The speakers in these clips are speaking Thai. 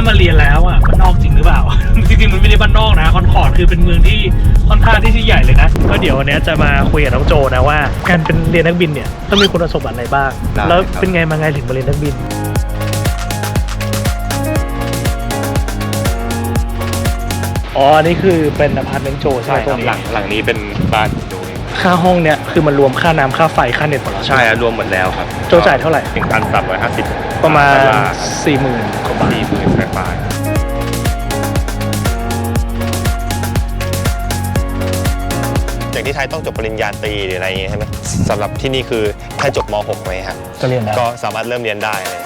ามาเรียนแล้วอะบ้านนอกจริงหรือเปล่า จริงๆมันไม่ได้บ้านนอกนะคอนคอร์ดคือเป็นเมืองที่ค่อนข้างที่จะใหญ่เลยนะ ก็เดี๋ยววันนี้จะมาคุยกับน้องโจนะว่า การเป็นเรียนนักบินเนี่ยต้องมีคุณสมบัติอะไรบ้าง ได้แล้วครับ เป็นไงมาไงถึงมาเรียนนักบิน อ๋ออันนี้คือเป็นอพาร์ตเมนต์โจใช่ใช่ไหมคตรรับงนี้หลังหลังนี้เป็นบ้านโจเองค่าห้องเนี่ยคือมันรวมค่าน้ำค่าไฟค่าเน็ตหมดแล้วใช่ไหมครับรวมหมดแล้วครับโจจ่ายเท่าไหร่ หนึ่งพันสามร้อยห้าสิบ ประมาณสี่หมื่นกว่าบาทสี่หมื่นปลายอย่างที่ไทยต้องจบปริญญาตรีหรืออะไรอย่างเงี้ยใช่ไหมสำหรับที่นี่คือแค่จบม .6 ไหมครับก็เรียนได้ก็สามารถเริ่มเรียนได้เลย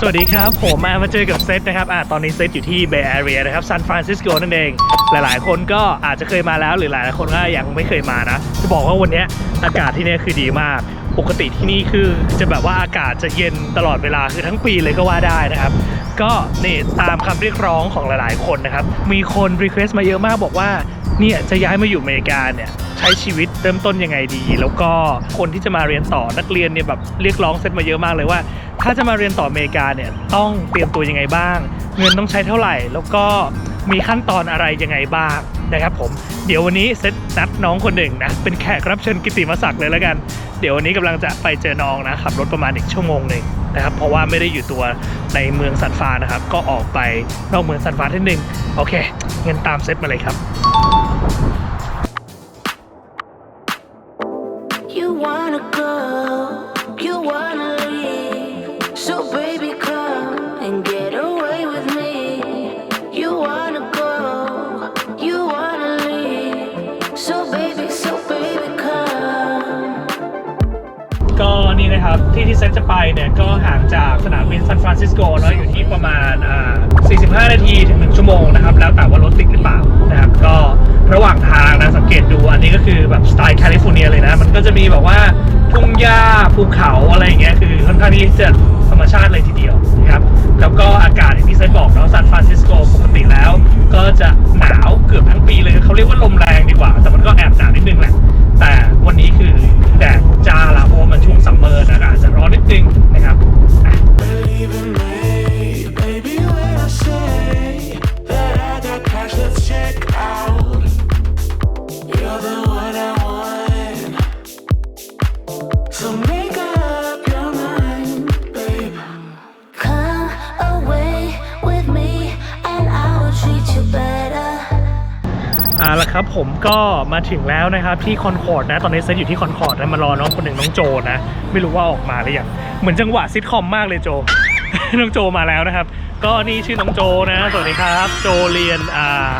สวัสดีครับ ผมมามาเจอกับเซตนะครับอ่าตอนนี้เซตอยู่ที่เบย์แอเรียนะครับซานฟรานซิสโกนั่นเอง หลายๆ คนก็อาจจะเคยมาแล้วหรือหลายๆคนก็ยังไม่เคยมานะ จะบอกว่าวันเนี้ยอากาศที่เนี่ยคือดีมาก ปกติที่นี่คือจะแบบว่าอากาศจะเย็นตลอดเวลาคือทั้งปีเลยก็ว่าได้นะครับ ก็นี่ตามคำเรียกร้องของหลายๆ คนนะครับ มีคนรีเควสต์มาเยอะมากบอกว่าเนี่ยจะย้ายมาอยู่อเมริกาเนี่ยใช้ชีวิตเริ่มต้นยังไงดี แล้วก็คนที่จะมาเรียนต่อนักเรียนเนี่ยแบบเรียกร้องเซตมาเยอะมากเลยว่า ถ้าจะมาเรียนต่ออเมริกาเนี่ยต้องเตรียมตัวยังไงบ้าง เงินต้องใช้เท่าไหร่ แล้วก็มีขั้นตอนอะไรยังไงบ้างนะครับผมเดี๋ยววันนี้เซตนัดน้องคนหนึ่งนะเป็นแขกรับเชิญกิตติมศักดิ์เลยแล้วกัน เดี๋ยววันนี้กำลังจะไปเจอน้องนะขับรถประมาณอีกชั่วโมงหนึ่งนะครับเพราะว่าไม่ได้อยู่ตัวในเมืองซันฟานะครับ ก็ออกไปนอกเมืองซันฟานนิดนึงโอเคเงินตามเซตมาเลยครับ ซานฟรานซิสโกเนาะอยู่ที่ประมาณอ่า45 นาทีถึง 1 ชั่วโมงนะครับ แล้วแต่ว่ารถติดหรือเปล่านะครับ ก็ระหว่างทางนะสังเกตดูอันนี้ก็คือแบบสไตล์แคลิฟอร์เนียเลยนะ มันก็จะมีแบบว่าทุ่งหญ้าภูเขาอะไรอย่างเงี้ยคือค่อนข้างที่จะธรรมชาติเลยทีเดียวนะครับแล้วก็อากาศอย่างที่เซบอกเนาะซานฟรานซิสโกปกติแล้ว ก็จะหนาวเกือบทั้งปีเลยเขาเรียกว่าลม ก็มาถึงแล้วนะครับที่คอนคอร์ดนะ ตอนนี้เซตอยู่ที่คอนคอร์ดนะมารอน้องคนหนึ่งน้องโจนะ ไม่รู้ว่าออกมาหรือยังเหมือนจังหวะซิทคอมมากเลยโจ น้องโจมาแล้วนะครับ ก็นี่ชื่อน้องโจนะ สวัสดีครับ โจเรียนอ่า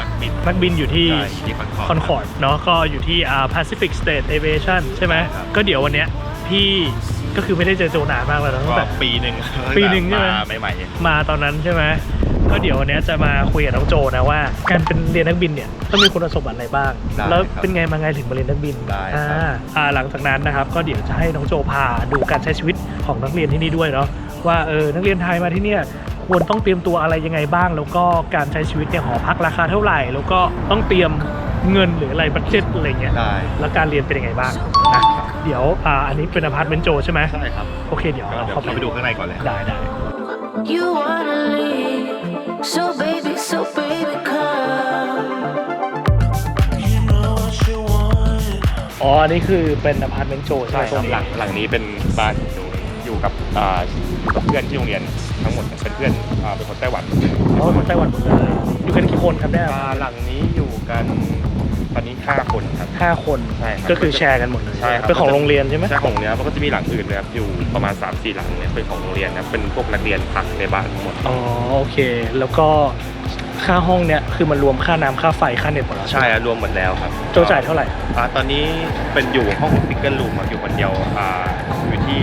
นักบินอยู่ที่ใช่อยู่ที่ Concord คอนคอร์ดเนาะก็อยู่ที่อ่า Pacific State Aviation ใช่ไหมครับก็เดี๋ยววันเนี้ยพี่ก็คือไม่ได้เจอโจนานมากแล้วนะตั้งก็แต่ปีหนึ่งปีหนึ่งใช่ไหมมาใหม่มาตอนนั้นใช่ไหม ก็เดี๋ยววันนี้จะมาคุยกับน้องโจนะว่า การเป็นเรียนนักบินเนี่ยต้องมีคุณสมบัติอะไรบ้าง ได้แล้วครับเป็นไงมาไงถึงมาเรียนนักบินได้ครับ อ่าอ่าหลังจากนั้นนะครับ ก็เดี๋ยวจะให้น้องโจพาดูการใช้ชีวิตของนักเรียนที่นี่ด้วยเนาะว่าเออนักเรียนไทยมาที่เนี่ยควรต้องเตรียมตัวอะไรยังไงบ้าง แล้วก็การใช้ชีวิตเนี่ยหอพักราคาเท่าไหร่ แล้วก็ต้องเตรียมเงินหรืออะไรบัตเจ็ตอะไรเงี้ยๆได้แล้วการเรียนเป็นยังไงบ้างนะเดี๋ยวอ่าอันนี้เป็นอพาร์ตเมนต์โจใช่ไหมใช่ครับโอเคเดี๋ยวก็เราเดี๋ยวเข้าเข้าไปดูข้างในก่อนเลย ได้ได้ You wanna leave. อ๋ออันนี้คือเป็นอพาร์ตเมนต์โจใช่ใช่ไหมครับหลังหลังนี้เป็นบ้านโจเองอยู่กับอ่าอยู่กับเพื่อนที่โรงเรียนทั้งหมดเป็นเพื่อนอ่าเป็นคนไต้หวันอ๋อคนไต้หวันหมดเลย อยู่กันกี่คนครับเนี่ยอ่าหลังนี้อยู่กัน ตอนนี้ห้าคนครับ ห้าคนใช่ครับก็คือแชร์กันหมดเลยใช่ครับ เป็นของโรงเรียนใช่ไหมใช่ของโรงเรียนมันก็จะมีหลังอื่นเลยครับอยู่ประมาณ3ามสี่หลังเนี่ยเป็นของโรงเรียนนะครับเป็นพวกนักเรียนพักในบ้านทั้งหมดอ๋อโอเค แล้วก็ค่าห้องเนี่ยคือมันรวมค่าน้ำค่าไฟค่าเน็ตหมดแล้วใช่ครับรวมหมดแล้วครับโจจ่ายเท่าไหร่อ่าตอนนี้เป็นอยู่ห้องซิงเกิลรูมครับอยู่คนเดียวอ่าอยู่ที่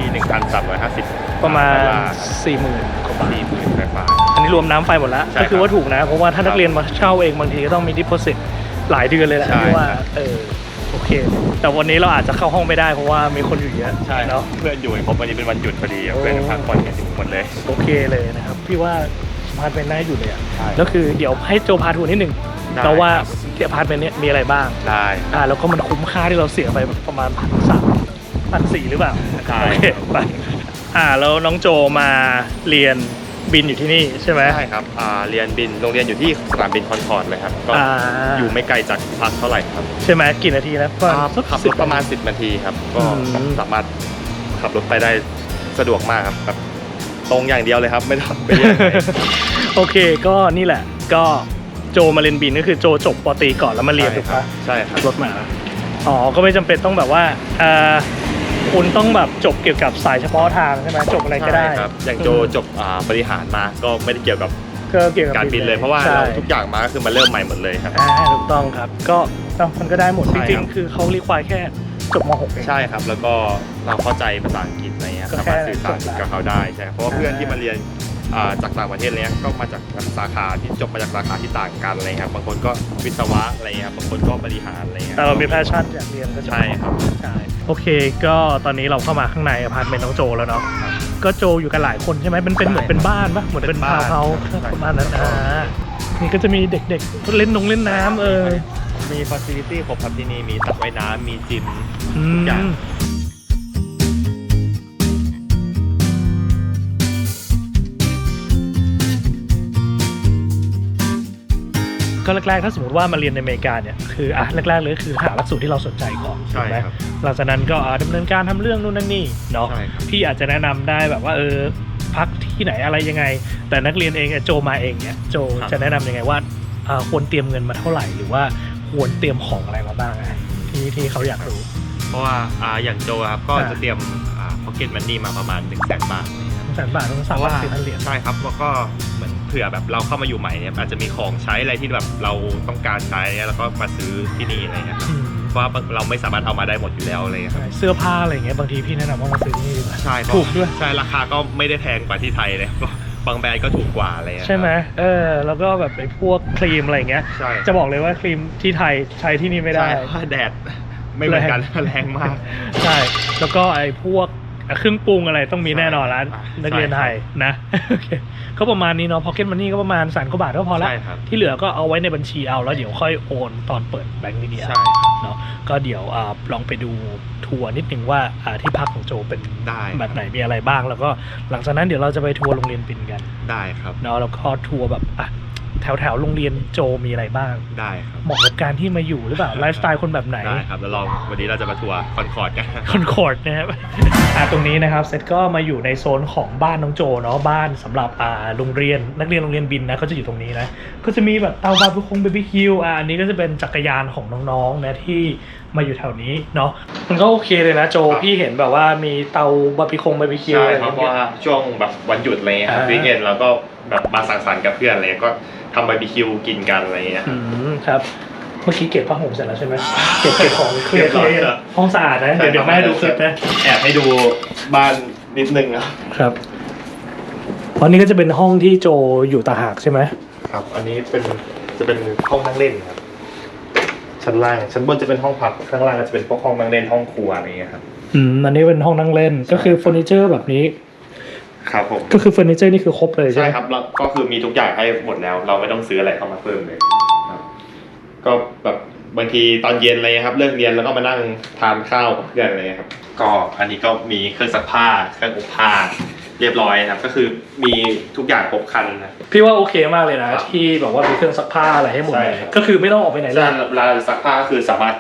1,350ประมาณดอลลาร์4ี่หมื่นกว่าบาทสี่หมื่นกว่าบาทอันนี้รวมน้ำไฟหมดแล้วใช่ก็คือครับว่าถูกนะ เพราะว่าถ้านักครับเรียนมาเช่าเองบางทีก็ต้องมีดิโพสิต หลายเดือนเลยแหละใช่ที่ว่า ครับ เออโอเค แต่วันนี้เราอาจจะเข้าห้องไม่ได้เพราะว่ามีคนอยู่เยอะใช่เนาะ เพื่อนอยู่ผมวันนี้เป็นวันหยุดพอดีครับโอ้ เพื่อนพักผ่อนกันหมดเลย โอเคเลยนะครับ พี่ว่าพาร์ทเมนต์น่าอยู่เลยอะใช่แล้วคือเดี๋ยวให้โจพาทัวร์นิดหนึ่งได้ เราว่าครับที่อพาร์ตเมนต์เนี้ยมีอะไรบ้าง ได้ อ่าแล้วก็มันคุ้มค่าที่เราเสียไปประมาณพันสามพันสี่หรือเปล่าใช่ โอเคไปอ่าแล้วน้องโจมาเรียน บินอยู่ที่นี่ใช่ไหม ใช่ครับอ่าเรียนบินโรงเรียนอยู่ที่สนามบินคอนคอร์ดเลยครับ ก็อ่า อยู่ไม่ไกลจากพักเท่าไหร่ครับใช่ไหมกี่นาทีนะประมาณอ่าสักขับรสิถประมาณ 10 นาทีครับ ก็อืม สามารถขับรถไปได้สะดวกมากครับแบบตรงอย่างเดียวเลยครับ ไม่ต้องไปแยกไหน โอเคก็นี่แหละ ก็โจมาเรียนบินก็คือโจจบปอตรีก่อนแล้วมาเรียนถูกใช่ครัปะบใช่ครับ รถมา อ๋อ ก็ไม่จำเป็นต้องแบบว่าเอ่อ คุณต้องแบบจบเกี่ยวกับสายเฉพาะทางใช่ไหมจบอะไรก็ได้ ใช่ครับอย่างโจจบอ่าบริหารมาก็ไม่ได้เกี่ยวกับก็เกี่ยวกับการบินเลยเพราะว่าใช่ เราทุกอย่างมาก็คือมาเริ่มใหม่หมดเลยครับ อ่าถูกต้องครับ ก็มันก็ได้หมดใช่จริงครับ ๆ คือเขารีควายแค่จบม .6 เอง ใช่ครับแล้วก็เราเข้าใจภาษาอังกฤษอะไรเงี้ยก็สาแค่มารถสื่อสารจบละกับเขาได้ใช่ครับเพราะว่าอ่า เพื่อนที่มาเรียนอ่าจากต่างประเทศเนี้ยก็มาจากสาขาที่จบมาจากสาขาที่ต่างกันอะไรเลยครับบางคนก็วิศวะอะไรเงี้ยครับบางคนก็บริหารอะไรเงี้ยแต่เรามีแพชชั่นอยากเรียนก็จะใช่ครับ ใช่ โอเค ก็ตอนนี้เราเข้ามาข้างในอพาร์ตเมนต์น้องโจแล้วเนาะก็โจอยู่กันหลายคนใช่ไหมเป็นเป็นเหมือนเป็นบ้านปะเหมือนเป็นทาวน์เฮาส์ประมาณนั้นอ่านี่ก็จะมีเด็กๆเล่นนงเล่นน้ำเออมีฟ a ซิลิตี้ครบครับที่นี่มีสระว่ายน้ำมีจิมอืทุกอย่าง ก็แรกๆ ถ้าสมมติว่ามาเรียนในอเมริกาเนี่ยคืออะแรกๆเลยก็คือหาหลักสูตรที่เราสนใจก่อนใช่ถูกไหมครับหลังจากนั้นก็อะดำเนินการทำเรื่องนู่นนั่นนี่เนาะใช่ครับพี่อาจจะแนะนำได้แบบว่าเออพักที่ไหนอะไรยังไง แต่นักเรียนเองอะโจมาเองเนี่ยโจจะแนะนำยังไงว่าอ่าควรเตรียมเงินมาเท่าไหร่หรือว่าควรเตรียมของอะไรมาบ้างอะที่ที่เขาอยากรู้ เพราะว่าอ่าอย่างโจครับก็อ่าจะเตรียมพ็อกเก็ตมันนี่มาประมาณ1นึ่งแสนบาทเลยครับสองแสนบาทต้องสามพันสี่พันเหรียญใช่ครับแล้วก็เหมือน เผื่อแบบเราเข้ามาอยู่ใหม่เนี่ยอาจจะมีของใช้อะไรที่แบบเราต้องการใช้แล้วก็มาซื้อที่นี่อะไรเงี้ยครับอืมเพราะว่าเราไม่สามารถเอามาได้หมดอยู่แล้วอะไรเงี้ยครับใช่เสื้อผ้าอะไรอย่างเงี้ยบางทีพี่แนะนำว่ามาซื้อที่นี่ดีกว่าใช่ถูกด้วยใช่ราคาก็ไม่ได้แพงกว่าที่ไทยเลยบางแบรนด์ก็ถูกกว่าอะไรเงี้ยใช่ไหมเออแล้วก็แบบไอ้พวกครีมอะไรอย่างเงี้ยใช่จะบอกเลยว่าครีมที่ไทยใช้ที่นี่ไม่ได้ใช่เพราะแดดไม่เหมือนกันแรงมากใช่แล้วก็ไอ้พวก เครื่องปรุงอะไรต้องมีแน่นอนร้านอะนักเรียนไทยนะโอเคก็ประมาณนี้เนาะพ็อกเก็ตมันนี่ก็ประมาณแสนกว่าบาทก็พอละใช่ครับที่เหลือก็เอาไว้ในบัญชีเอาแล้วเดี๋ยวค่อยโอนตอนเปิดแบงก์นี่เดียใช่เนาะก็เดี๋ยวอ่าลองไปดูทัวร์นิดนึงว่าอ่าที่พักของโจเป็นได้แบบไหนมีอะไรบ้าง แล้วก็หลังจากนั้นเดี๋ยวเราจะไปทัวร์โรงเรียนปินกันได้ครับเนาะแล้วก็ทัวร์แบบอะ แถวแถวๆโรงเรียนโจมีอะไรบ้าง ได้ครับเหมาะกับการที่มาอยู่หรือเปล่าไลฟ์สไตล์คนแบบไหนได้ครับแล้วลองวันนี้เราจะมาทัวร์คอนคอร์ดกันคอนคอร์ดนะครับอ่าตรงนี้นะครับเซตก็มาอยู่ในโซนของบ้านน้องโจเนาะบ้านสำหรับอ่าโรงเรียนนักเรียนโรงเรียนบินนะก็จะอยู่ตรงนี้นะก็จะมีแบบเตาบาร์บีคงเบบี้คิวอ่าอันนี้ก็จะเป็นจักรยานของน้องๆนะที่ มาอยู่แถวนี้เนาะมันก็โอเคเลยนะโจครับพี่เห็นแบบว่ามีเตาบาร์บีคงบาร์บีคิวใช่อะไรครับเพราะว่าช่วงแบบวันหยุดอะไรเงี้ยครับอ่า วีคเอนเราก็แบบมาสังสรรค์กับเพื่อนอะไรเงี้ยก็ทำบาร์บีคิวกินกันอะไรเงี้ย อืมครับ เมื่อกี้เก็บผ้าห่มเสร็จแล้วใช่ไหมเก็บเก็บของเคลียร์เรียบร้อยเคลียร์ครับ ห้องสะอาดนะเดี๋ยวเดี๋ยวแม่ดูคลิปนะ แอบให้ดูบ้านนิดนึงครับครับตอนนี้ก็จะเป็นห้องที่โจอยู่ต่างหากใช่ไหม ครับ อันนี้เป็นจะเป็นห้องนั่งเล่นครับ ชั้นล่างชั้นบนจะเป็นห้องพักข้างล่างก็จะเป็นพวกห้องนั่งเล่นห้องครัวอะไรเงี้ยครับอืมอันนี้เป็นห้องนั่งเล่นก็คือเฟอร์นิเจอร์แบบนี้ ครับผมก็คือเฟอร์นิเจอร์นี่คือครบเลยใช่ใช่ไหมครับแล้วก็คือมีทุกอย่างให้หมดแล้ว เราไม่ต้องซื้ออะไรเข้ามาเพิ่มเลยครับก็แบบบางทีตอนเย็นอะไรเงี้ยครับ เลิกเรียนแล้วก็มานั่งทานข้าวกับเพื่อนอะไรเงี้ยครับ ก็อันนี้ก็มีเครื่องซักผ้าเครื่องอบผ้า เรียบร้อยนะครับ ก็คือมีทุกอย่างครบครันนะพี่ว่าโอเคมากเลยนะครับ ที่แบบว่ามีเครื่องซักผ้าอะไรให้หมดเลยใช่ครับ ก็คือไม่ต้องออกไปไหนเลร้ายนร้านซักผ้าคือสามารถ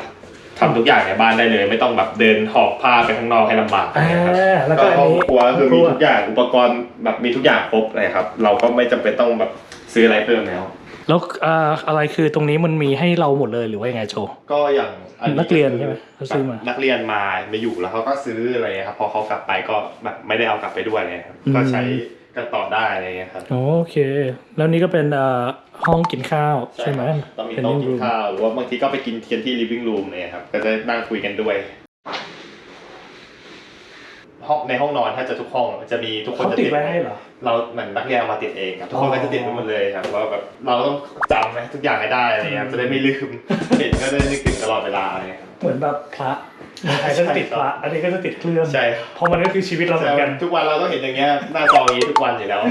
ทำทุกอย่างในบ้านได้เลย ไม่ต้องแบบเดินหอบผ้าไปข้างนอกให้ลำบากอ่านะครับแล้วก็ก็อันห้องนี้ครัวคือมีทุกห้งอย่างอุปกรณ์แบบมีทุกอย่างครบเลยครับ เราก็ไม่จำเป็นต้องแบบซื้ออะไรเพิ่มแล้ว แล้วอ่าอะไรคือตรงนี้มันมีให้เราหมดเลยหรือว่ายังไงโจก็อย่างอันักเรียนใช่ไหมเขาซื้อมานักเรียนมาไม่อยู่แล้วเขาก็ซื้ออะไรครับพอเขากลับไปก็แบบไม่ได้เอากลับไปด้วยเลยครับอืมก็ใช้กันต่อได้อะไรเงี้ยครับโอเค แล้วนี่ก็เป็นอ่าห้องกินข้าวใช่ไหมครับต้องมีเป็นโต๊ะ living กิน room ข้าวหรือว่าบางทีก็ไปกินกันที่ living room เนี่ยครับก็จะนั่งคุยกันด้วย ห้องในห้องนอนถ้าจะทุกห้องจะมีทุกคนเขาจะติดไว้ให้เหรอเราเหมือนนักเรียนเอามาติดเองครับทุกคนก็จะติดไปหมดเลยครับว่าแบบเราต้องจำไหมทุกอย่างให้ได้อะไรเงี้ยครับจะได้ไม่ลืมเห็นก็ได้นึกถึงตลอดเวลาอะไรเงี้ยครับเหมือนแบบพระในไทยก็จะติดพระอันนี้ก็จะติดเครื่องใช่ครับเพราะมันก็คือชีวิตเราเหมือนกันทุกวันเราต้องเห็นอย่างเงี้ยหน้าจออย่างงี้ทุกวันอยู่แล้ว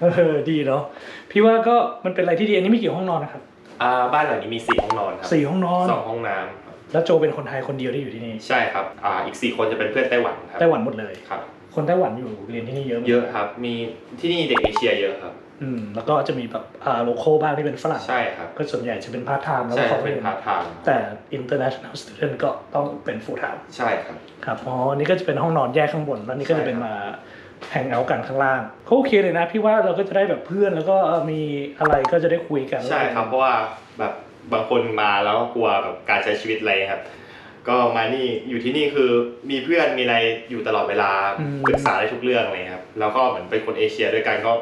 เออดีเนาะพี่ว่าก็มันเป็นอะไรที่ดีอันนี้มีกี่ห้องนอนนะครับอ่าบ้านหลังนี้มีสี่ห้องนอนครับสี่ห้องนอนสองห้องน้ำครับ แล้วโจเป็นคนไทยคนเดียวที่อยู่ที่นี่ใช่ครับอ่าอีกสี่คนจะเป็นเพื่อนไต้หวันครับไต้หวันหมดเลยครับ คนไต้หวันอยู่เรียนที่นี่เยอะไหมเยอะครับ มีที่นี่เด็กเอเชียเยอะครับ อืมแล้วก็จะมีแบบอ่าโลโก้บ้างที่เป็นฝรั่งใช่ครับก็ส่วนใหญ่จะเป็นพาร์ทไทม์แล้วใช่ก็เป็นพาร์ทไทม์แต่ international student ก็ต้องเป็น full time ใช่ครับครับอ๋ออันนี่ก็จะเป็นห้องนอนแยกข้างบนแล้วนี่ก็จะเป็นใช่ครับมาแฮงเอาท์กันข้างล่างก็โอเคเลยนะ พี่ว่าเราก็จะได้แบบเพื่อนแล้วก็เอ่อมีอะไรก็จะได้คุยกัน ใช่ครับเพราะว่าแบบ บางคนมาแล้วก็กลัวแบบการใช้ชีวิตอะไรครับ ก็มานี่อยู่ที่นี่คือมีเพื่อนมีอะไรอยู่ตลอดเวลาปรึกษาได้ทุกเรื่องเลยครับ แล้วก็เหมือนเป็นคนเอเชียด้วยกันก็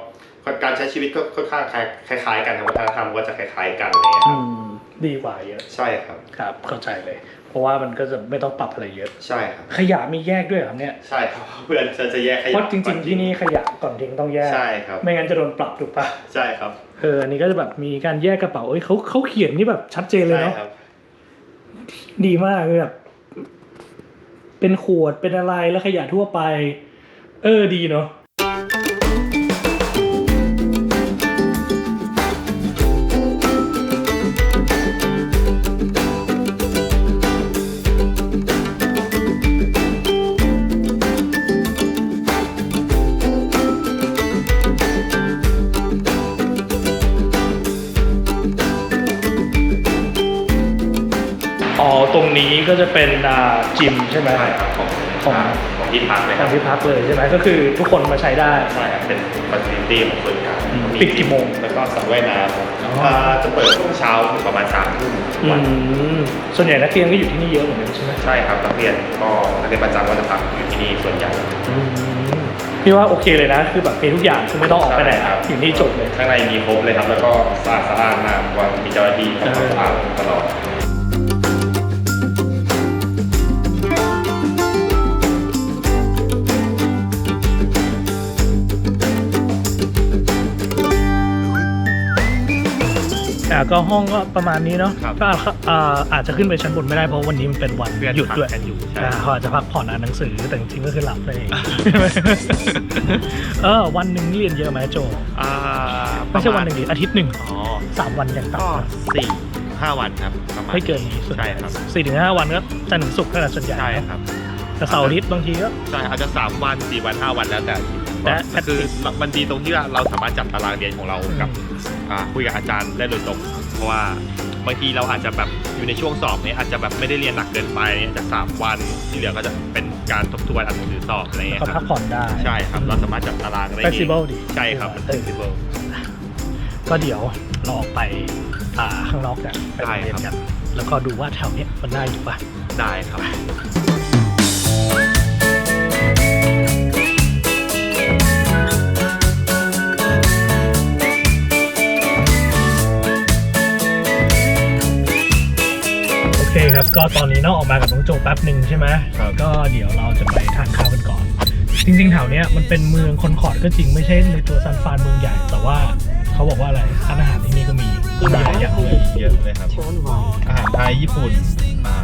การใช้ชีวิตก็ค่อนข้างคล้ายๆ กันครับวัฒนธรรมก็จะคล้ายๆ กันอะไรเลยคอืรับมดีกว่าเยอะใช่ครับครับเข้าใจเลยเพ ราะว่ามันก็จะไม่ต้องปรับอะไรเยอะใช่ครับขยะมีแยกด้วยเหรอครับเนี่ยใช่ครับเพื่อนจะจะแยกขยะเพราะจริง ๆ ที่นี่ขยะก่อนทิ้งต้องแยกใช่ครับไม่งั้นจะโดนปรับถูกปะใช่ครับเอออันนี้ก็จะแบบมีการแยกกระเป๋าเอ้ยเขาเขาเขียนนี่แบบชัดเจนเลยใช่เนาะครับดีมากเลยแบบเป็นขวดเป็นอะไรแล้วขยะทั่วไป เออดีเนาะ รงนี้ก็จะเป็นอ่าจิมใช่ไหมใช่ครับของของของที่พักเลยคทารังบที่พักเลยใช่ไหมก็คือทุกคนมาใช้ได้ ใช่ครับเป็นฟัซิลิตี้ของส่วนกลางอืมปิดกี่โมงแล้วก็สระว่ายน้ำครับอ๋ออ่าจะเปิดช่วงเช้าถึงประมาณสามทุ่มทุกอืวันมส่วนใหญ่นักเรียนก็อยู่ที่นี่เยอะเหมือนกันใช่ไหมใช่ครับนักเรียนก็นักเรียนประจำก็จะพักอยู่ที่นี่ส่วนใหญ่ อืมพี่ว่าโอเคเลยนะคือแบบมีทุกอย่างคือไม่ต้องออกไปไหนใช่ครับอยู่นี่จบเลย ข้างในมีครบเลยครับ แล้วก็สะอาดสะอาดมากวางมีเจ้าหน้าที่ทำความสะอาดตลอดาก็ห้องก็ประมาณนี้เนาะครับก็อ่าอาจจะขึ้นไปชั้นบนไม่ได้เพราะวันนี้มันเป็นวันเพื่อนหยุดด้วยพักกันอยู่ใช่ อ่าเขาอาจจะพักผ่อนอ่านหนังสือแต่จริงๆก็คือหลับไปเองเออวันหนึ่งเรียนเยอะไหมโจอ่าไม่ใช่วันหนึ่งดิอาทิตย์หนึ่งอ๋อสามวันอย่างก็ต่ำนะสี่ห้าวันครับประมาณไม่เกินนี้ส่วนใช่ครับสี่ถึงห้าวันก็จันทร์ถึงศุกร์ก็ส่วนใหญ่ใช่เนอะครับแต่เสาร์อาทิตย์บางทีก็ ใช่อาจจะสามวันสี่วันห้าวันแล้วแต่ แต่ก็คือมันดีตรงที่ว่าเราสามารถจัดตารางเรียนของเรากับอ่าคุยกับอาจารย์ได้โดยตรงเพราะว่าบางทีเราอาจจะแบบอยู่ในช่วงสอบเนี่ยอาจจะแบบไม่ได้เรียนหนักเกินไปอาจจะสามวันที่เหลือก็จะเป็นการทบทวนอ่านหนังสือสอบอะไรอย่างเงี้ยก็คพัรักบผ่อนได้ใช่ครับเราสามารถจัดตารางได้ flexible ดีใช่ครับมันเออ flexible ก็เดี๋ยวเราออกไปอ่าข้างนอกกันไปได้เรียนครับกัน แล้วก็ดูว่าแถวเนี้ยมันน่าอยู่ปะได้ครับ ก็ตอนนี้น้องออกมากับน้องโจแป๊บหนึ่งใช่ไหมครับก็เดี๋ยวเราจะไปทานข้าวกันก่อน จริงๆแถวเนี้ยมันเป็นเมืองคอนคอร์ดก็จริงไม่ใช่ในตัวซันฟรานเมืองใหญ่ แต่ว่าเขาบอกว่าอะไรร้านอาหารที่นี่ก็มีหลายอย่างเลยเยอะเลยครับอาหารไทยญี่ปุ่นอ่า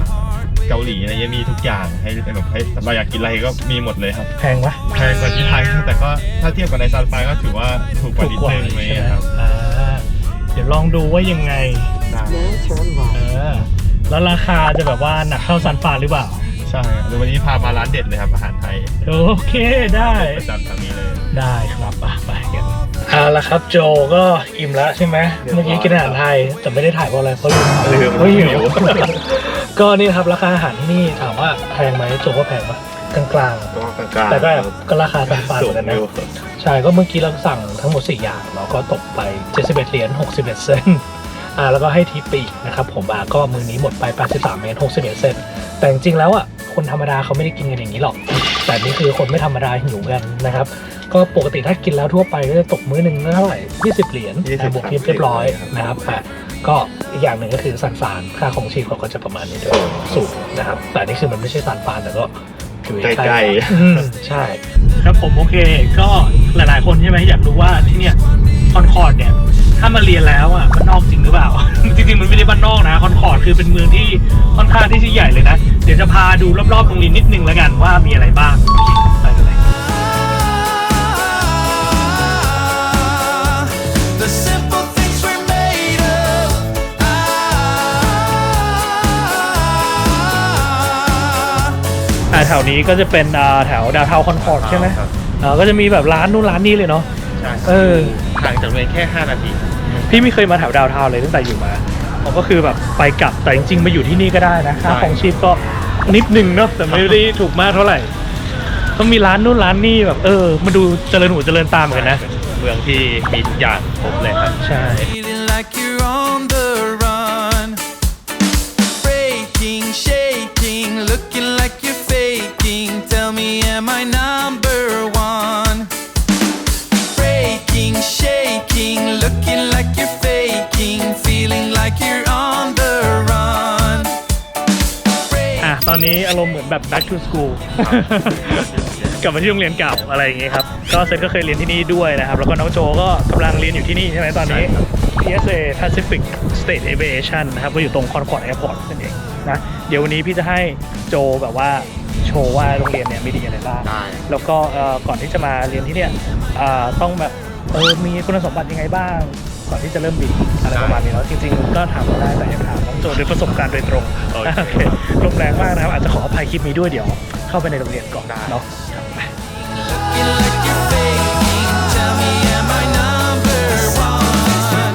เกาหลีอะไรเงี้ยมีทุกอย่างให้แบบให้เราอยากกินอะไรก็มีหมดเลยครับแพงวะแพงกว่าที่ไทยแต่ก็ถ้าเทียบกับในซานฟรานก็ถือว่าถูกกว่าถูกนิดกว่านึงใช่เลยไหมครับอ่าเดี๋ยวลองดูว่ายังไงได้เออ แล้วราคาจะแบบว่าหนักเท่าซันฟรานหรือเปล่า ใช่ครับเดี๋ยววันนี้พามาร้านเด็ดเลยครับอาหารไทยโอเคได้ประจำทางนี้เลย ได้ครับอะไปกันเอาละครับโจก็อิ่มแล้วใช่ไหมเรียบร้อย เมื่อกี้กินอาหารไทยแต่ไม่ได้ถ่ายเพราะอะไรเพราะลืมลืมเพราะหิวหิวก็นี่ครับราคาอาหารที่นี่ถามว่าแพงไหมโจว่าแพงปะกลางก็กลางๆแต่ก็ก็ราคาสันฟานสูเหมืงอนกันอนะ ยู่ใช่ก็เมื่อกี้เราสั่งทั้งหมด 4 อย่างเราก็ตกไป 71 เหรียญ61 เซนต์ อ่าแล้วก็ให้ทิปไปอีกนะครับผมอะก็มือนี้หมดไป83เหรียญ61เซนต์แต่จริงๆแล้วอะคนธรรมดาเขาไม่ได้กินกันอย่างนี้หรอก แต่นี่คือคนไม่ธรรมดาหิวกันนะครับก็ปกติถ้ากินแล้วทั่วไปก็จะตกมื้อหนึ่งเท่าไหร่20 เหรียญ20แต่บวกทิปเรียบร้อยนะครับอะก็อีกอย่างหนึ่งก็คือสันฟานค่าของชีพเขาก็จะประมาณนี้ด้วยสูงนะครับ แต่นี่คือมันไม่ใช่สันฟานแต่ก็อยู่ใกล้ๆ อืมใช่ ครับผมโอเค ก็หลายๆ คนใช่ไหมอยากรู้ว่าที่เนี่ย คอนคอร์ดเนี่ย ถ้ามาเรียนแล้วอะมันนอกจริงหรือเปล่า จริงๆมันไม่ได้บ้านนอกนะคอนคอร์ดคือเป็นเมืองที่ค่อนข้างที่จะใหญ่เลยนะ เดี๋ยวจะพาดูรอบๆโรงเรียนนิดนึงแล้วกันว่ามีอะไรบ้างโอเคไปกันเลย The simple things we're made of. Ah, อ่าแถวนี้ก็จะเป็นอ่าแถวดาวเทาคอนคอร์ดใช่ไหมครับอ่าก็จะมีแบบร้านนู่นร้านนี้เลยเนาะ ใช่เออ ห่างจากโรงเรียนแค่ 5 นาที พี่ไม่เคยมาแถวดาวเทาเลยตั้งแต่อยู่มาผมก็คือแบบไปกลับแต่จริงๆมาอยู่ที่นี่ก็ได้นะค่าใช่ ของชีพก็นิดนึงเนาะแต่ไม่ได้ถูกมากเท่าไหร่ต้องมีร้านนู่นร้านนี่แบบเออมาดูเจริญหูเจริญตามเหมือนกันนะ เมืองที่มีทุกอย่างครบเลยครับ ใช่ Feeling นนี้อารมณ์เหมือนแบบ back to school กลับมาที่โรงเรียนเก่าอะไรอย่างงี้ครับ ก็เซนก็เคยเรียนที่นี่ด้วยนะครับ แล้วก็น้องโจก็กำลังเรียนอยู่ที่นี่ใช่ไหมตอนนี้ PSA Pacific State Aviation นะครับ ก็อยู่ตรง Concord Airport นั่นเองนะ เดี๋ยววันนี้พี่จะให้โจแบบว่าโชว์ว่าโรงเรียนเนี่ยมีดีอะไรบ้าง ได้ แล้วก็เอ่อก่อนที่จะมาเรียนที่เนี่ยเอ่อต้องแบบเออมีคุณสมบัติยังไงบ้าง ก่อนที่จะเริ่มบินอะไรประมาณนี้แล้วจริงๆก็ถามมาได้แต่อยากถาม น้องโจด้วยประสบการณ์โดยตรงโอเคโอเคลมแรงมากนะครับอาจจะขออภัยคลิปนี้ด้วยเดี๋ยว เข้าไปในโรงเรียนก่อนได้เนาะ Looking like you're faking. Tell me, am I number one?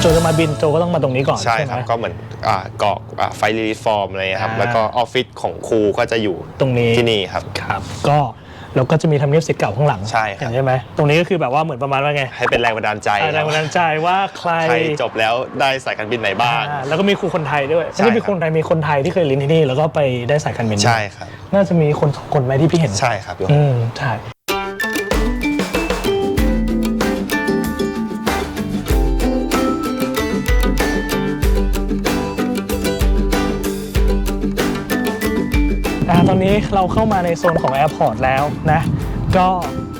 โจจะมาบินโจก็ต้องมาตรงนี้ก่อนใช่ใช่ไหคมรับก็เหมือนอ่ากรอกอ่าไฟรีฟอร์มอะไรครับอ่าแล้วก็ออฟฟิศของครูก็จะอยู่ตรงนี้ที่นี่ครับ ครับ ก็ เราก็จะมีทำเนียบสิทธิ์เก่าข้างหลังใช่ครับ เห็นใช่ไหมตรงนี้ก็คือแบบว่าเหมือนประมาณว่าไงให้เป็นแรงบันดาลใจอ่าแรงบันดาลใจว่าใครใครจบแล้วได้สายการบินไหนบ้าง อ่าแล้วก็มีครูคนไทยด้วยใช่ไม่ได้มีครับคนไทยมีคนไทยที่เคยเรียนที่นี่แล้วก็ไปได้สายการบินด้วยใช่ครับ น่าจะมีคนสองคนไหมที่พี่เห็นใช่ครับอืมใช่ อ่าตอนนี้เราเข้ามาในโซนของแอร์พอร์ตแล้วนะ ก็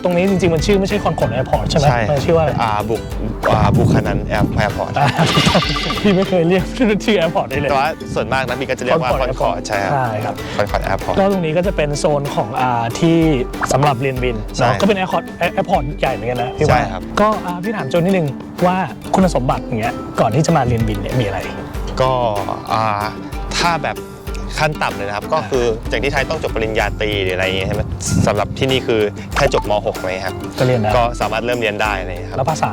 ตรงนี้จริงๆ มันชื่อไม่ใช่คอนคอร์ดแอร์พอร์ตใช่ไหมใช่มันชื่อว่าอะไรอ่าบุกอ่าบุคนันแอร์แอร์พอร์ตอ่าพี่ไม่เคยเรียกชื่อแอร์พอร์ตได้เลยแต่ว่าส่วนมากนะพี่ก็จะเรียกว่าคอนคอร์ดใช่ครับใช่ครับคอนคอร์ดแอร์พอร์ตก็ตรงนี้ก็จะเป็นโซนของอ่าที่สำหรับเรียนบินใช่เนาะก็เป็นแอร์พอร์ตแอร์พอร์ตใหญ่เหมือนกันนะพี่ใช่ว่าครับก็อ่าพี่ถามโจนนิดนึงว่าคุณสมบัติอย่างเงี้ยก่อนที่จะมาเรียนบินเนี่ยมีอะไร ก็อ่าถ้าแบบ ขั้นต่ำเลยนะครับ ก็คืออย่างที่ไทยต้องจบปริญญาตรีหรืออะไรอย่างเงี้ยใช่ไหมสำหรับที่นี่คือแค่จบม .6 เลยครับก็เรียนได้ ก็สามารถเริ่มเรียนได้เลยครับแล้วภาษา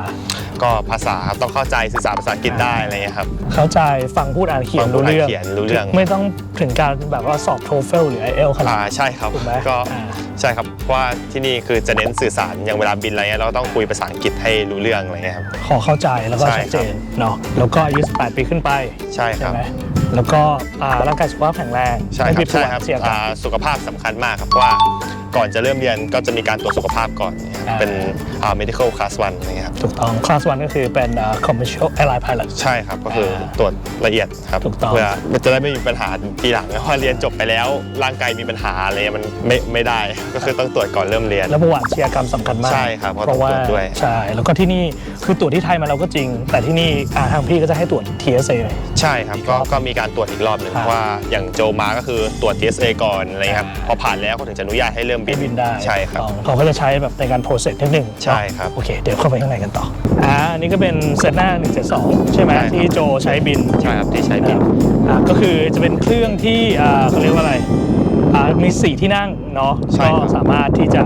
ก็ภาษาครับต้องเข้าใจสื่อสารภาษาอังกฤษได้อะไรเงี้ยครับ เข้าใจฟังพูดอ่านเขียนฟังพูรู้ดอ่านเรื่องเขียนรู้เรื่อง ไม่ต้องถึงการแบบว่าสอบโทเฟลหรือ i อเอลขนาดอ่านั้น ใช่ครับถูกไหมก็อ่า ใช่ครับเพราะว่าที่นี่คือจะเน้นสื่อสารอย่างเวลาบินอะไรเงี้ยเราก็ต้องคุยภาษาอังกฤษให้รู้เรื่องอะไรเงี้ยครับ ขอเข้าใจแล้วก็ใช่ชัดเจนครับเนาะแล้วก็อายุ18ปีขึ้นไปใช่คใช่รับ ไหมแล้วก็อ่าร่างกายสุขภาพแข็งแรงใช่ไม่ครัผิบดใช่ปวดครับเสี่ยง อ่าสุขภาพสำคัญมากครับเพราะว่า ก่อนจะเริ่มเรียนก็จะมีการตรวจสุขภาพก่อนนะครับอ่าเป็นอ่า medical class 1อะไรเงี้ยครับถูกต้องคลาสวันก็คือเป็นอ่า commercial airline pilot ใช่ครับก็คืออาตรวจละเอียดครับถูกต้อง เพื่อมันจะได้ไม่มีปัญหาทีหลังเพราะเรียนจบไปแล้วร่างกายมีปัญหาอะไรเงี้ยมันไม่ไม่ได้ ก็คือต้องตรวจก่อนเริ่มเรียน แล้วประวัติอาชญากรรมสำคัญมากใช่ครับเพราะเพราะว่าต้องตรวจด้วย ใช่ แล้วก็ที่นี่คือตรวจที่ไทยมาแล้วก็จริง แต่ที่นี่อ่าทางพี่ก็จะให้ตรวจ TSA เลย ใช่ครับก็ก็มีการตรวจอีกรอบหนึ่งครับเพราะว่าอย่างโจมาก็คือตรวจ TSA ก่อนอะไรเงี้ยครับอ่าพอผ่านแล้วก็ถึงจะอนุญาตให้เริ่มบิให้นบินได้ใช่ครับต้องเขาก็จะใช้แบบในการ process นิดนึงใช่ครับโอเค เดี๋ยวเข้าไปข้างในกันต่ออ่าอันนี้ก็เป็นเซตหน้า172 ใช่ไหมใช่ครับ ที่โจใช้บิน ใช่ครับที่ใช้บิน อ่าก็คือจะเป็นเครื่องที่อ่าเขาเรียกว่าอะไรอ่ามีสี่ที่นั่งเนาะใช่ก็ครับ สามารถที่จะ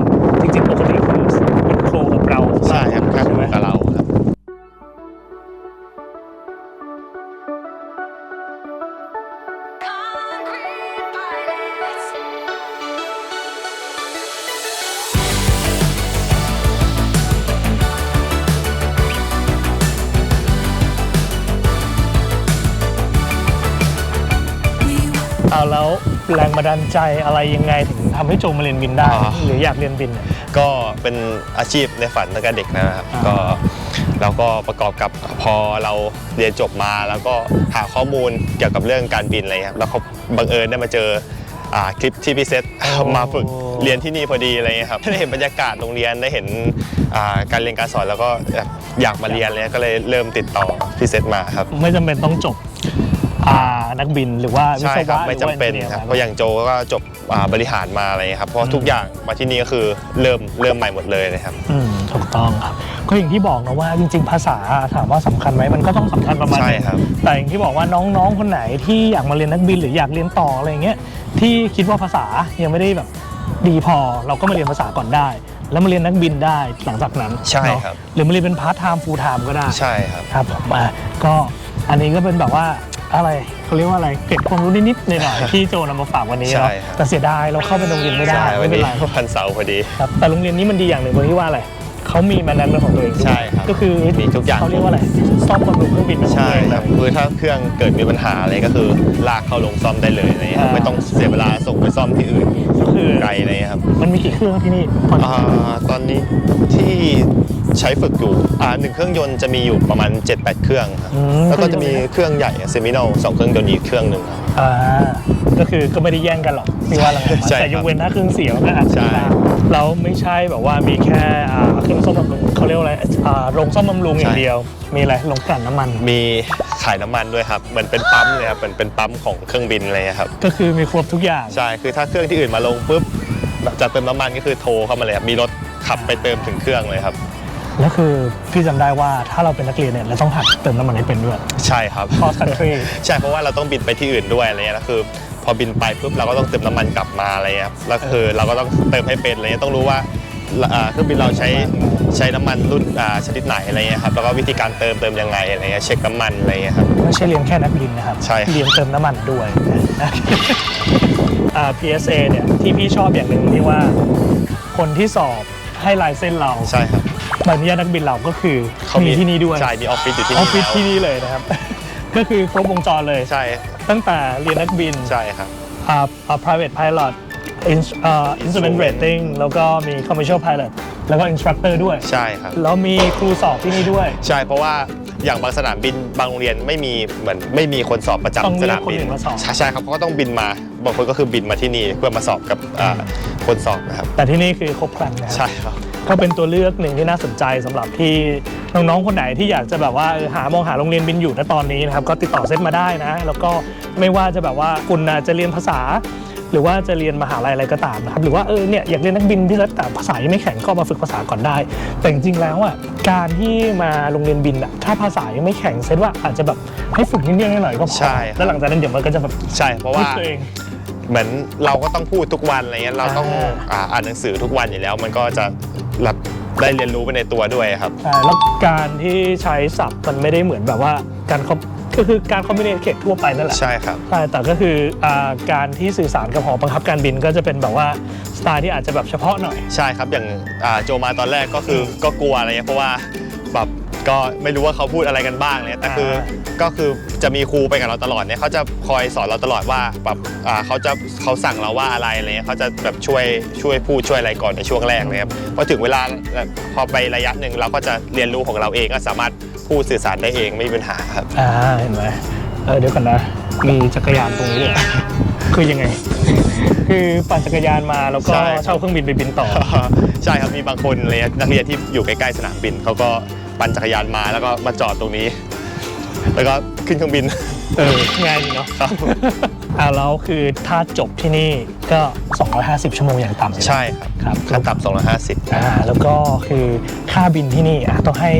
บันดาลใจอะไรยังไงถึงทำให้โจมาเรียนบินได้อ่าหรืออยากเรียนบินเนี่ยก็เป็นอาชีพในฝันตั้งแต่เด็กนะครับ อ่า ก็แล้วก็ประกอบกับพอเราเรียนจบมา แล้วก็หาข้อมูลเกี่ยวกับเรื่องการบินอะไรครับแล้วเขาบังเอิญได้มาเจออ่าคลิปที่พี่เซต มาฝึกเรียนที่นี่พอดีอะไรเงี้ยครับ ได้เห็นบรรยากาศโรงเรียนได้เห็นอ่าการเรียนการสอนแล้วก็แบบอยากมาเรียนเลยก็เลยเริ่มติดต่อพี่เซตมาครับ ไม่จำเป็นต้องจบอ่านักบินหรือว่าวิใช่ศครับวะไม่จำเป็นหอว่าครับ engineer เพราะอย่างโจก็จบอ่าบริหารมาอะไรเงี้ยครับ เพราะทุกอย่างมาที่นี่ก็คือเริ่มเริ่มใหม่หมดเลยนะครับ อืมถูกต้องครับ ก็อย่างที่บอกนะว่าจริง ๆ ภาษาถามว่าสำคัญไหมมันก็ต้องสำคัญประมาณใช่หนึงครับ แต่อย่างที่บอกว่าน้องๆคนไหนที่อยากมาเรียนนักบินหรืออยากเรียนต่ออะไรอย่างเงี้ยที่คิดว่าภาษายังไม่ได้แบบดีพอ เราก็มาเรียนภาษาก่อนได้ แล้วมาเรียนนักบินได้หลังจากนั้นใช่เนาะครับหรือมาเรียนเป็นพาร์ทไทม์ฟูลไทม์ก็ได้ ใช่ครับ ครับผมอะก็อันนี้ก็เป็นแบบว่า อะไรเขาเรียกว่าอะไรเก็บความรู้นิดๆหน่อยๆที่โจนำมาฝากวันนี้ใช่เนาะครับ แต่เสียดายเราเข้าไปโรงเรียนไม่ได้ใช่วัไม่นเป็นนี้ไรพันเสาร์พอดีครับแต่โรงเรียนนี้มันดีอย่างหนึ่งตรงที่ว่าอะไรเขามีแมนนเป็นของตัวเองด้วยใช่ครับก็คือมีทุกอย่าง เขาเรียกว่าอะไรซ่อมบำรุงเครื่องบินเป็นของใช่ตัวเองคเลรับย คือถ้าเครื่องเกิดมีปัญหาอะไรก็คือลากเข้าลงซ่อมได้เลยอะไรเงี้ยครับอ่า ไม่ต้องเสียเวลาส่งไปซ่อมที่อื่นก็คือไกลอะไรเงี้ยครับมันมีกี่เครื่องที่นี่พอจะอ่าตอนนี้ที่ ใช้ฝึกอยู่อ่าหนึ่งเครื่องยนต์จะมีอยู่ประมาณ 7-8 เครื่องครับอืมแล้วก็จะมีเครื่องใหญ่เซมิโนสองเครื่องยนต์อีกเครื่องหนึ่งครับ อ่าก็คือก็ไม่ได้แย่งกันหรอกที่ว่าหลังๆมาใช่แต่ครับยกเว้นถ้าเครื่องเสียมันก็อาจจะใช่ได้แล้วไม่ใช่แบบว่ามีแค่อ่าเครื่องซ่อมบำรุงเขาเรียกว่าอะไรอ่าโรงซ่อมบำรุงอย่างเดียว มีอะไรโรงกลั่นน้ำมัน มีขายน้ำมันด้วยครับเหมือนเป็นปั๊มเลยครับเหมือนเป็นปั๊มของเครื่องบินอะไรเงี้ยครับ ก็คือมีครบทุกอย่าง ใช่ คือถ้าเครื่องที่อื่นมาลงปุ๊บจะเติมน้ำมันก็คือโทรเข้ามาเลยครับ มีรถขับไปเติมถึงเครื่องเลยครับ แล้วคือพี่จำได้ว่าถ้าเราเป็นนักเรียนเนี่ยเราต้องหัดเติมน้ำมันให้เป็นด้วย ใช่ครับ cross country ใช่เพราะว่าเราต้องบินไปที่อื่นด้วยอะไรเงี้ยแล้วคือ พอบินไปปุ๊บเราก็ต้องเติมน้ำมันกลับมาอะไรเงี้ยครับแล้วคือเราก็ต้องเติมให้เป็นอะไรเงี้ยต้องรู้ว่าอ่าเครื่องบินเราใช้ใช้น้ำมันรุ่นอ่าชนิดไหนอะไรเงี้ยครับแล้วก็วิธีการเติมเติมยังไงอะไรเงี้ยเช็คน้ำมันอะไรเงี้ยครับ ไม่ใช่เรียนแค่นักบินนะครับใช่ครับ เรียนเติมน้ำมันด้วยนะอ่า PSA เนี่ยที่พี่ชอบอย่างหนึ่งที่ว่า คนที่สอบให้ลายเส้นเรา ใช่ครับ ใบอนุญาตนักบินเราก็คือเขามีมีที่นี่ด้วยใช่มีออฟฟิศอยู่ที่ออนี่ฟฟิศแล้วที่นี่เลยนะครับ ก็คือครบวงจรเลย ใช่ตั้งแต่เรียนนักบินใช่ครับ อ่าอ่า private pilot ins- อ่า instrument rating แล้วก็มี commercial pilot แล้วก็ instructor ด้วย ใช่ครับ แล้วมีครูสอบที่นี่ด้วย ใช่เพราะว่า อย่างบางสนามบินบางโรงเรียนไม่มีเหมือนไม่มีคนสอบประจำต้องสเรียกนามบินคนอื่นมาสอบ ใช่ใช่ครับเขาก็ต้องบินมาบางคนก็คือบินมาที่นี่เพื่อมาสอบกับอ่าคนสอบนะครับ แต่ที่นี่คือครบครันนะครับ ใช่ครับ ก็เป็นตัวเลือกหนึ่งที่น่าสนใจสำหรับที่น้องๆคนไหนที่อยากจะแบบว่าเออหามองหาโรงเรียนบินอยู่ณตอนนี้นะครับก็ติดต่อเซตมาได้นะ แล้วก็ไม่ว่าจะแบบว่าคุณน่ะจะเรียนภาษา หรือว่าจะเรียนมหาลัยอะไรก็ตามนะครับหรือว่าเออเนี่ยอยากเรียนนักบินที่แต่ภาษายังไม่แข็งก็มาฝึกภาษาก่อนได้ แต่จริงๆแล้วอะการที่มาโรงเรียนบินอะถ้าภาษายังไม่แข็งเซตว่าอาจจะแบบให้ฝึกนิดๆหน่อยๆก็พอใช่ครับ แล้วหลังจากนั้นเดี๋ยวมันก็จะแบบใช่เพราะพึ่ว่า ตัวเอง เหมือนเราก็ต้องพูดทุกวันอะไรเงี้ยเราต้องอ่า อ่าอ่านหนังสือทุกวันอยู่แล้ว มันก็จะรับได้เรียนรู้ไปในตัวด้วยครับ ใช่แล้วการที่ใช้ศัพท์มันไม่ได้เหมือนแบบว่าการเขา ก็คือการคอมบิเนตเขตทั่วไปนั่นแหละใช่ครับใช่แต่ก็คืออาการที่สื่อสารกับหอบังคับการบินก็จะเป็นแบบว่าสไตล์ที่อาจจะแบบเฉพาะหน่อย ใช่ครับอย่างอ่าโจมาตอนแรกก็คือก็กลัวอะไรเงี้ยเพราะว่าแบบก็ไม่รู้ว่าเขาพูดอะไรกันบ้างเลยแต่คืออ่าก็คือจะมีครูไปกับเราตลอดเนี่ยเขาจะคอยสอนเราตลอดว่าแบบอ่าเขาจะเขาสั่งเราว่าอะไรอะไรเงี้ยเขาจะแบบช่วยช่วยพูดช่วยอะไรก่อนในช่วงแรกเลยครับพอถึงเวลาพอไประยะหนึ่งเราก็จะเรียนรู้ของเราเองก็สามารถ พูดสื่อสารได้เองไม่มีปัญหาครับ อ่าเห็นไหมเออเดี๋ยวก่อนนะ มีจักรยานตรงนี้ด้วยคือยังไง คือปั่นจักรยานมาแล้วก็ใช่ครับ เช่าเครื่องบินไปบินต่อ ใช่ครับมีบางคนเลยนักเรียนที่อยู่ใกล้ๆสนามบินเขาก็ปั่นจักรยานมาแล้วก็มาจอดตรงนี้ แล้วก็ขึ้นเครื่องบิน เออง่ายดีเนาะครับ อ่าแล้วคือถ้าจบที่นี่ก็ 250 ชั่วโมงอย่างต่ำเลยนะใช่ครับครับขั้นต่ำ250 อ่าแล้วก็คือค่าบินที่นี่อะต้องให้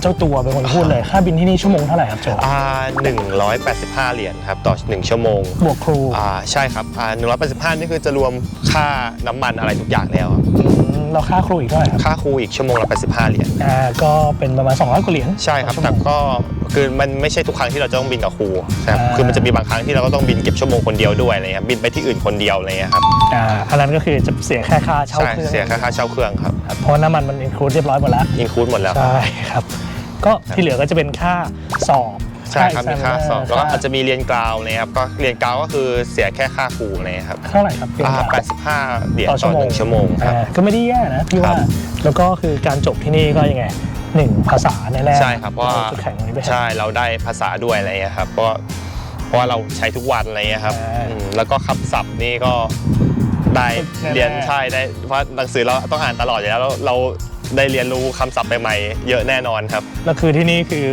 เจ้าตัวเป็นคนพูดเลย ค่าบินที่นี่ชั่วโมงเท่าไหร่ครับโจอ่า185 เหรียญครับต่อ 1 ชั่วโมง บวกครูอ่าใช่ครับอ่า185 นี่คือจะรวมค่าน้ำมันอะไรทุกอย่างแล้วครับอืมแล้วค่าครูอีกเท่าไหร่ครับค่าครูอีกชั่วโมงละ85 เหรียญอ่าก็เป็นประมาณ 200กว่าเหรียญใช่ครับต่อแต่ชั่วโมงก็ คือมันไม่ใช่ทุกครั้งที่เราจะต้องบินกับครูนะครับอ่าคือมันจะมีบางครั้งที่เราก็ต้องบินเก็บชั่วโมงคนเดียวด้วยอะไรเงี้ยบินไปที่อื่นคนเดียวอะไรเงี้ยครับอ่าอันนั้นก็คือจะเสียแค่ค่าเช่าใช่เครื่องเสียค่าค่าเช่าเครื่องครับครับเพราะน้ำมันมันอินคลูดเรียบร้อยหมดแล้วอินคลูดหมดแล้วใช่ครับ ก็ที่เหลือก็จะเป็นค่าสอบใช่ครับมีค่าสอบแล้วก็อาจจะค่มีเรียนกราวเลยครับก็เรียนกราวก็คือเสียแค่ค่าครูเลยครับเท่าไหร่ครับเรียนอ่ากราว85เหรียญต่อชั่ต่วอโมหงนึ่งชั่วโมงครับอ่าก็ไม่ได้แย่นะพี่ว่าครับแล้วก็คือการจบที่นี่ก็ยังไง หนึ่งภาษาแน่ๆใช่ครับเพราะว่าจุดแข็งตรงนี้ไปใช่เราได้ภาษาด้วยอะไรเงี้ยครับเพราะเพราะว่าเราใช้ทุกวันอะไรเงี้ยครับอ่าอืมแล้วก็คำศัพท์นี่ก็ได้แน่ๆเรียนใช่ได้เพราะหนังสือเราต้องอ่านตลอดอยู่แล้วแล้วเราได้เรียนรู้คำศัพท์ใหม่ๆเยอะแน่นอนครับ แล้วคือที่นี่คือ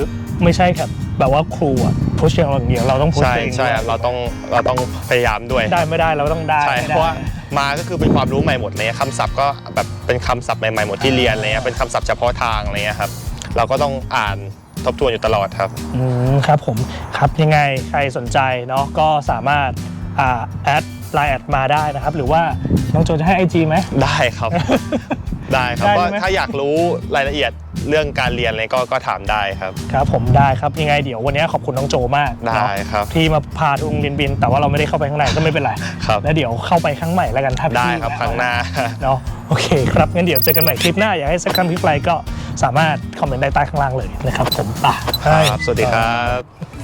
ไม่ใช่ครับแบบว่าครูอะพุชอย่างเดียวเราต้องพุชใช่เองใช่ด้วยครับเราต้องเราต้องพยายามด้วย ได้ไม่ได้เราต้องได้ใช่ไม่เพได้ราะว่า มาก็คือเป็นความรู้ใหม่หมดเลยคำศัพท์ก็แบบเป็นคำศัพท์ใหม่ๆหมดที่เรียนอะไรเงี้ยเป็นคำศัพท์เฉพาะทางอะไรเงี้ยครับเราก็ต้องอ่านทบทวนอยู่ตลอดครับอืมครับผมครับยังไงใครสนใจเนาะก็สามารถอ่าแอดไลน์แอดมาได้นะครับ หรือว่าน้องโจจะให้ไอจีไหมได้ครับ ได้ครับได้ก็ไหม ถ้าอยากรู้รายละเอียดเรื่องการเรียนอะไรก็ก็ถามได้ครับ ครับผมได้ครับยังไงเดี๋ยววันนี้ขอบคุณน้องโจมากได้เนาะครับ ที่มาพาทุกโรงเรียนบิน แต่ว่าเราไม่ได้เข้าไปข้างในก็ไม่เป็นไรครับ แล้วเดี๋ยวเข้าไปครั้งใหม่แล้วกันถ้าพี่ได้ครับครั้งหน้า เนาะโอเคครับงั้นเดี๋ยวเจอกันใหม่คลิปหน้าอยากให้สักครั้งคลิปอะไรก็สามารถคอมเมนต์ได้ใต้ข้างล่างเลยนะครับผมป่ะ ครับ สวัสดีครับ